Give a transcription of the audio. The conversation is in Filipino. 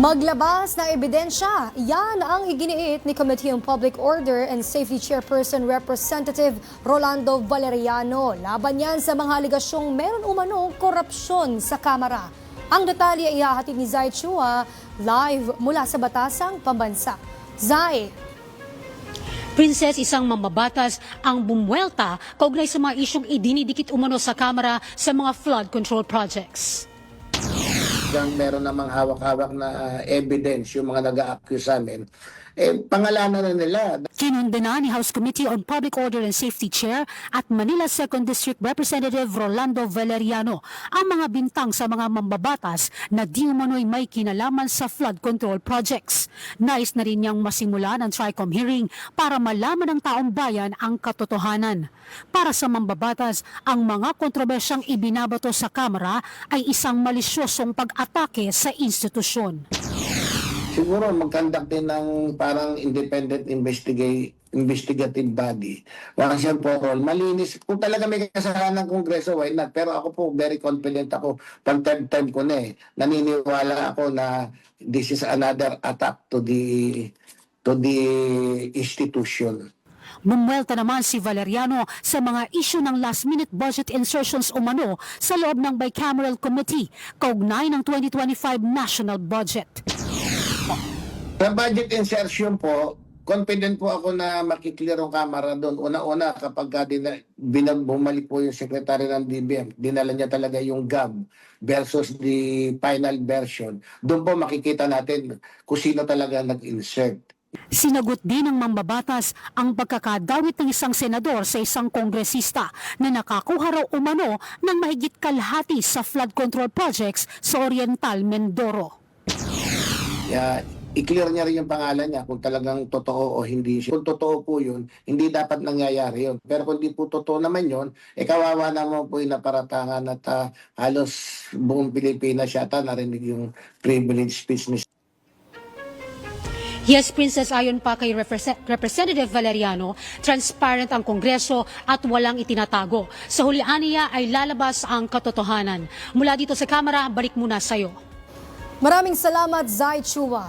Maglabas ng ebidensya, yan ang iginiit ni Committee on Public Order and Safety Chairperson Representative Rolando Valeriano. Laban yan sa mga aligasyong meron umanong korupsyon sa Kamara. Ang detalye ihahatid ni Zai Chua live mula sa Batasang Pambansa. Zai, Princess, isang mambabatas ang bumwelta kaugnay sa mga isyong idinidikit umano sa Kamara sa mga flood control projects. Hanggang meron namang hawak-hawak na ah, evidence yung mga nag-a-accuse sa amin, eh, pangalanan na nila. Kinundena ni House Committee on Public Order and Safety Chair at Manila 2nd District Representative Rolando Valeriano ang mga bintang sa mga mambabatas na di umano'y may kinalaman sa flood control projects. Nais na rin niyang masimulan ang TRICOM hearing para malaman ng taong bayan ang katotohanan. Para sa mambabatas, ang mga kontrobersyang ibinabato sa Kamara ay isang malisyosong pag-atake sa institusyon. Siguro mag-conduct din ng parang independent investigate investigative body. Wala siyang for all. Malinis. Kung talaga may kasalanan ng Kongreso, why not? Pero ako po, very confident ako. Pag third time ko na eh. Naniniwala ako na this is another attack to the to the institution. Bumwelta naman si Valeriano sa mga isyu ng last-minute budget insertions umano sa loob ng Bicameral Committee kaugnay ng 2025 national budget. Sa budget insertion po, confident po ako na makiklear ang kamera doon. Una-una, kapag ka dina, binag, bumalik po yung secretary ng DBM, dinala niya talaga yung GAB versus the final version. Doon po makikita natin kung sino talaga nag-insert. Sinagot din ng mambabatas ang pagkakadawit ng isang senador sa isang kongresista na nakakuha raw umano ng mahigit kalahati sa flood control projects sa Oriental Mindoro. Kaya i-clear niya rin yung pangalan niya kung talagang totoo o hindi siya. Kung totoo po yun, hindi dapat nangyayari yun. Pero kung di po totoo naman yun, eh kawawa naman po yung naparatangan at ah, halos buong Pilipinas yata narinig yung privilege speech ni Yes, Princess, ayon pa kay Represe- Representative Valeriano, transparent ang Kongreso at walang itinatago. Sa hulian niya ay lalabas ang katotohanan. Mula dito sa Kamara, balik muna sa'yo. Maraming salamat Zai Chua.